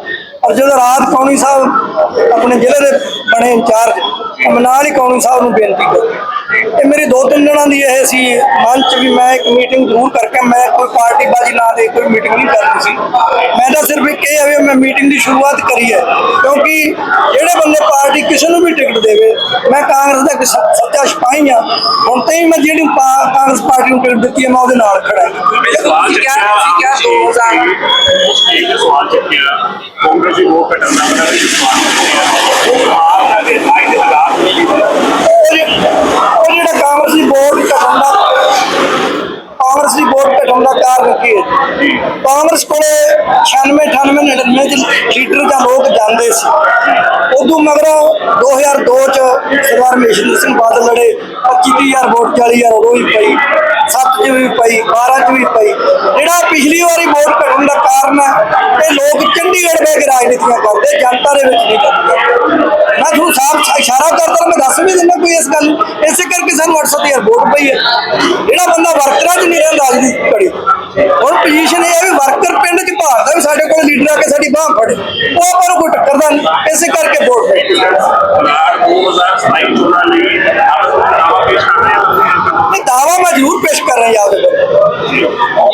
ਔਰ ਜਦੋਂ ਰਾਤ ਕੌਣੀ ਸਾਹਿਬ ਆਪਣੇ ਜ਼ਿਲ੍ਹੇ ਦੇ ਬਣੇ ਇੰਚਾਰਜ ਮੈਂ ਨਾਲ ਹੀ ਕੌਣੀ ਸਾਹਿਬ ਨੂੰ ਬੇਨਤੀ ਕਰ। ਇਹ ਮੇਰੀ ਦੋ ਤਿੰਨ ਦਿਨਾਂ ਦੀ ਇਹ ਸੀ ਮਨ ਚ ਵੀ ਮੈਂ ਇੱਕ ਮੀਟਿੰਗ ਜ਼ਰੂਰ ਕਰਕੇ ਮੈਂ ਕੋਈ ਪਾਰਟੀ ਬਾਜੀ ਨਾ ਦੇ, ਕੋਈ ਮੀਟਿੰਗ ਨਹੀਂ ਕਰਨੀ ਸੀ। ਮੈਂ ਤਾਂ ਸਿਰਫ ਇੱਕ ਇਹ ਹੈ ਵੀ ਮੈਂ ਮੀਟਿੰਗ ਦੀ ਸ਼ੁਰੂਆਤ ਕਰੀ ਹੈ, ਕਿਉਂਕਿ ਜਿਹੜੇ ਬੰਦੇ ਪਾਰਟੀ ਕਿਸੇ ਨੂੰ ਵੀ ਟਿਕਟ ਦੇਵੇ। ਮੈਂ ਕਾਂਗਰਸ ਦਾ ਸੱਚਾ ਸਿਪਾਹੀ ਹਾਂ। ਹੁਣ ਤੇ ਮੈਂ ਜਿਹੜੀ ਕਾਂਗਰਸ ਪਾਰਟੀ ਨੂੰ ਟਿਕਟ ਦਿੱਤੀ ਹੈ ਮੈਂ ਉਹਦੇ ਨਾਲ ਖੜਾ ਹਾਂ। ਮੈਂ ਸਵਾਲ ਤੁਸੀਂ ਕਿਹਾ- ਚੱਕਿਆ ਤੁਸੀਂ ਕਿਹਾ ਦੋ ਹਜ਼ਾਰ- ਉਸ ਇੱਕ ਸਵਾਲ ਚੱਕਿਆ। ਕਾਂਗਰਸ ਦੀ ਵੋਟ ਘਟਣ ਦਾ ਮਤਲਬ ਇਹ ਸਵਾਲ ਚੱਕਿਆ। ਉਹ ਆਪ ਦੇ ਅੱਜ ਦੇ ਹਾਲਾਤ ਨਹੀਂ ਵੋਟ ਘਟਣ ਦਾ ਕਾਰਨ ਕੀ ਹੈ? ਕਾਂਗਰਸ ਕੋਲੇ 96 98 99 ਚ ਲੀਡਰ ਜਾਂ ਲੋਕ ਜਾਂਦੇ ਸੀ। ਉਦੋਂ ਮਗਰੋਂ 2002 ਚ ਸਰਦਾਰ ਮਹੇਸ਼ਿੰਦਰ ਸਿੰਘ ਬਾਦਲ ਲੜੇ। 25000 ਵੋਟ 40000 ਉਦੋਂ ਵੀ ਪਈ। 7 ਚ ਵੀ ਪਈ 12 ਚ ਵੀ ਪਈ। ਜਿਹੜਾ ਪਿਛਲੀ ਵਾਰੀ ਵੋਟ ਘਟਣ ਦਾ ਕਾਰਨ ਹੈ ਇਹ ਲੋਕ ਚੰਡੀਗੜ੍ਹ ਕੇ ਰਾਜਨੀਤੀਆਂ ਕਰਦੇ ਜਨਤਾ ਦੇ ਵਿੱਚ ਨਹੀਂ ਕਰਦੇ। ਮੈਂ ਤੁਹਾਨੂੰ ਸਾਫ਼ ਇਸ਼ਾਰਾ ਕਰਦਾ ਮੈਂ ਦੱਸ ਵੀ ਦਿੰਦਾ ਕੋਈ ਇਸ ਗੱਲ ਨੂੰ। ਇਸੇ ਕਰਕੇ ਸਾਨੂੰ 800000 ਵੋਟ ਪਈ ਹੈ। ਜਿਹੜਾ ਬੰਦਾ ਵਰਕਰਾਂ 'ਚ ਨਹੀਂ ਰਹਿੰਦਾ ਰਾਜਨੀਤੀ ਕੜੀ ਹੁਣ ਪੋਜੀਸ਼ਨ ਇਹ ਹੈ ਵੀ ਵਰਕਰ ਪਿੰਡ 'ਚ ਭਾਲਦਾ ਵੀ ਸਾਡੇ ਕੋਲ ਲੀਡਰ ਆ ਕੇ ਸਾਡੀ ਬਾਹ ਫੜੇ। ਉਹ ਆਪਾਂ ਨੂੰ ਕੋਈ ਟੱਕਰਦਾ ਨਹੀਂ। ਇਸੇ ਕਰਕੇ ਵੋਟ ਪਈ। ਹਾਲਾਤ 2027 ਚੋਣਾਂ ਲਈ ਆਪ ਦਾਵਾ ਪੇਸ਼ ਕਰ ਰਹੇ ਹੋ ਦਾਵਾ ਜ਼ਰੂਰ ਪੇਸ਼ ਕਰ ਰਿਹਾ ਯਾਦ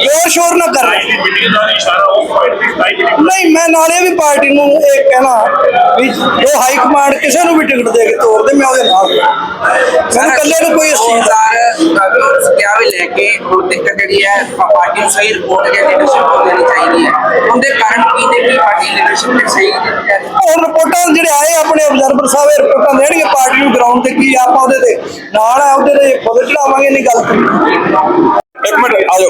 ਜ਼ੋਰ ਸ਼ੋਰ ਨਾ ਕਰ ਮੀਟਿੰਗ ਦਾ ਇਸ਼ਾਰਾ ਮੀਟਿੰਗ ਨਹੀਂ ਮੈਂ ਨਾਲੇ ਵੀ ਪਾਰਟੀ ਨੂੰ ਇਹ ਕਹਿਣਾ ਵੀ ਜੋ ਹਾਈ ਕਮਾਂਡ ਕਿਸੇ ਨੂੰ ਵੀ ਟਿਕਟ ਦੇ ਕੇ ਤੋਰ ਦੇ ਮੈਂ ਉਹਦੇ ਨਾਲ। ਮੈਨੂੰ ਇਕੱਲੇ ਨੂੰ ਕੋਈ ਦਾ ਕਿਆ ਵੀ ਲੈ ਕੇ ਹੁਣ ਤੱਕ ਜਿਹੜੀ ਹੈ ਪਾਰਟੀ ਨੂੰ ਸਹੀ ਰਿਪੋਰਟ ਕੇ ਲੀਡਰਸ਼ਿਪ ਨੂੰ ਦੇਣੀ ਚਾਹੀਦੀ ਹੈ। ਉਹਦੇ ਕਾਰਨ ਕੀ ਨੇ ਕਿ ਪਾਰਟੀ ਲੀਡਰਸ਼ਿਪ ਨੇ ਸਹੀ ਦਿੱਤੀ? ਹੈ ਹੁਣ ਰਿਪੋਰਟਾਂ ਜਿਹੜੇ ਆਏ ਆਪਣੇ ਅਬਜ਼ਰਵਰ ਸਾਹਿਬ ਰਿਪੋਰਟਾਂ ਦੇਣਗੇ ਪਾਰਟੀ ਨੂੰ ਗਰਾਊਂਡ ਤੇ ਕੀ ਆਪਾਂ ਉਹਦੇ ਤੇ। ਨਾਲ ਆ ਉਹਦੇ ਤੇ ਖੁਦ ਚੜਾਵਾਂਗੇ ਨਹੀਂ ਗੱਲ ਇੱਕ ਮਿੰਟ ਆ ਜਾਓ।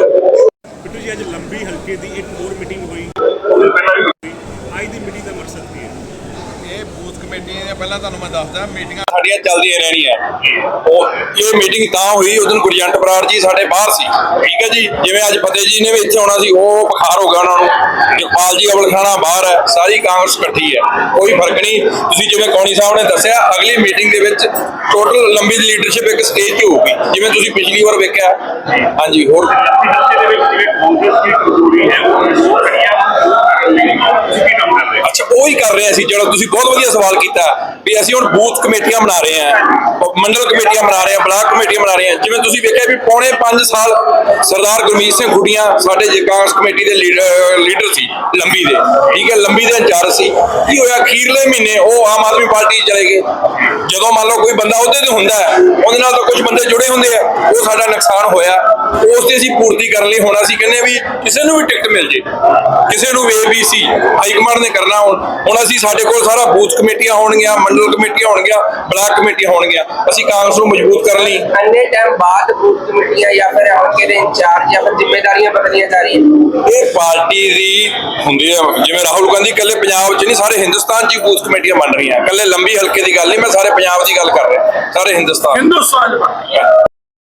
ਬਿੱਟੂ ਜੀ ਅੱਜ ਲੰਬੀ ਹਲਕੇ ਦੀ ਇੱਕ ਹੋਰ ਮੀਟਿੰਗ ਹੋਈ ਅੱਜ ਦੀ ਮੀਟਿੰਗ ਦਾ ਮਕਸਦ ਕੀ ਹੈ ਇਹ ਬੂਥ ਕਮੇਟੀਆਂ ਦੀਆਂ ਪਹਿਲਾਂ ਤੁਹਾਨੂੰ ਮੈਂ ਦੱਸਦਾ ਮੀਟਿੰਗਾਂ ਸਾਡੀਆਂ ਚੱਲਦੀਆਂ ਰਹਿਣੀਆਂ ਉਹ ਇਹ ਮੀਟਿੰਗ ਤਾਂ ਹੋਈ ਉਦੋਂ ਗੁਰਜੰਟ ਬਰਾੜ ਜੀ ਸਾਡੇ ਬਾਹਰ ਸੀ। ਠੀਕ ਹੈ ਜੀ? ਜਿਵੇਂ ਅੱਜ ਫਤਿਹ ਜੀ ਨੇ ਵੀ ਇੱਥੇ ਆਉਣਾ ਸੀ ਉਹ ਬੁਖਾਰ ਹੋ ਗਿਆ ਉਹਨਾਂ ਨੂੰ। ਜਗਪਾਲ ਜੀ ਅਵਲ ਖਾਣਾ ਬਾਹਰ ਹੈ ਸਾਰੀ ਕਾਂਗਰਸ ਇਕੱਠੀ ਹੈ। ਕੋਈ ਫ਼ਰਕ ਨਹੀਂ। ਤੁਸੀਂ ਜਿਵੇਂ ਕੌਣੀ ਸਾਹਿਬ ਨੇ ਦੱਸਿਆ ਅਗਲੀ ਮੀਟਿੰਗ ਦੇ ਵਿੱਚ ਟੋਟਲ ਲੰਬੀ ਲੀਡਰਸ਼ਿਪ ਇੱਕ ਸਟੇਜ ਤੇ ਹੋਊਗੀ। ਜਿਵੇਂ ਤੁਸੀਂ ਪਿਛਲੀ ਵਾਰ ਵੇਖਿਆ। ਹਾਂਜੀ ਹੋਰ। ਦੇ ਵਿੱਚ ਜਿਵੇਂ ਕਾਂਗਰਸ ਦੀ ਕਮਜ਼ੋਰੀ ਹੈ ਉਹ ਉਹ ਹੀ ਕਰ ਰਿਹਾ ਸੀ ਅਸੀਂ, ਜਿਹੜਾ ਤੁਸੀਂ ਬਹੁਤ ਵਧੀਆ ਸਵਾਲ ਕੀਤਾ, ਵੀ ਅਸੀਂ ਹੁਣ ਬੂਥ ਕਮੇਟੀਆਂ ਬਣਾ ਰਹੇ ਹਾਂ, ਮੰਡਲ ਕਮੇਟੀਆਂ ਬਣਾ ਰਹੇ ਹਾਂ, ਬਲਾਕ ਕਮੇਟੀਆਂ ਬਣਾ ਰਹੇ ਹਾਂ। ਜਿਵੇਂ ਤੁਸੀਂ ਵੇਖਿਆ ਵੀ ਪੌਣੇ 5 ਸਾਲ ਸਰਦਾਰ ਗੁਰਮੀਤ ਸਿੰਘ ਖੁੱਡੀਆਂ ਸਾਡੇ ਜੇ ਕਾਂਗਰਸ ਕਮੇਟੀ ਦੇ ਲੀਡਰ ਲੀਡਰ ਸੀ, ਲੰਬੀ ਦੇ। ਠੀਕ ਹੈ, ਲੰਬੀ ਦੇ ਇੰਚਾਰਜ ਸੀ। ਕੀ ਹੋਇਆ, ਅਖੀਰਲੇ ਮਹੀਨੇ ਉਹ ਆਮ ਆਦਮੀ ਪਾਰਟੀ 'ਚ ਚਲੇ ਗਏ। ਜਦੋਂ ਮੰਨ ਲਓ ਕੋਈ ਬੰਦਾ ਉਹਦੇ ਤੇ ਹੁੰਦਾ ਉਹਦੇ ਨਾਲ ਤਾਂ ਕੁਝ ਬੰਦੇ ਜੁੜੇ ਹੁੰਦੇ ਆ, ਉਹ ਸਾਡਾ ਨੁਕਸਾਨ ਹੋਇਆ। ਉਸ ਦੀ ਅਸੀਂ ਪੂਰਤੀ ਕਰਨ ਲਈ ਹੁਣ ਅਸੀਂ ਕਹਿੰਦੇ ਹਾਂ ਵੀ ਕਿਸੇ ਨੂੰ ਵੀ ਟਿਕਟ ਮਿਲ ਜੇ, ਕਿਸੇ ਨੂੰ A B C high command ਨੇ ਕਰਨਾ, ਹੁਣ ਹੁਣ ਅਸੀਂ ਸਾਡੇ ਕੋਲ ਸਾਰਾ ਬੂਥ ਕਮੇਟੀਆਂ ਹੋਣਗੀਆਂ ਮੰਡਲ ਕਮੇਟੀਆਂ ਹੋਣਗੀਆਂ ਬਲਾਕ ਕਮੇਟੀਆਂ ਹੋਣਗੀਆਂ। ਅਸੀਂ ਕਾਂਗਰਸ ਨੂੰ ਮਜ਼ਬੂਤ ਕਰਨ ਲਈ ਅੰਨੇ ਟਾਈਮ ਬਾਅਦ ਬੂਥ ਕਮੇਟੀਆਂ ਜਾਂ ਫਿਰ ਹਲਕੇ ਦੇ ਇੰਚਾਰਜ ਜਾਂ ਫਿਰ ਜ਼ਿੰਮੇਵਾਰੀਆਂ ਬਦਲੀਆਂ ਜਾ ਰਹੀਆਂ। ਇਹ ਪਾਰਟੀ ਦੀ ਹੁੰਦੀ ਹੈ ਜਿਵੇਂ ਰਾਹੁਲ ਗਾਂਧੀ ਕੱਲੇ ਪੰਜਾਬ 'ਚ ਨਹੀਂ ਸਾਰੇ ਹਿੰਦੁਸਤਾਨ 'ਚ ਬੂਥ ਕਮੇਟੀਆਂ ਬਣ ਰਹੀਆਂ। ਕੱਲੇ ਲੰਬੀ ਹਲਕੇ ਦੀ ਗੱਲ ਨਹੀਂ ਮੈਂ ਸਾਰੇ ਪੰਜਾਬ ਦੀ ਗੱਲ ਕਰ ਰਿਹਾ। ਸਾਰੇ ਹਿੰਦੁਸਤਾਨ। ਹਿੰਦੁਸਤਾਨ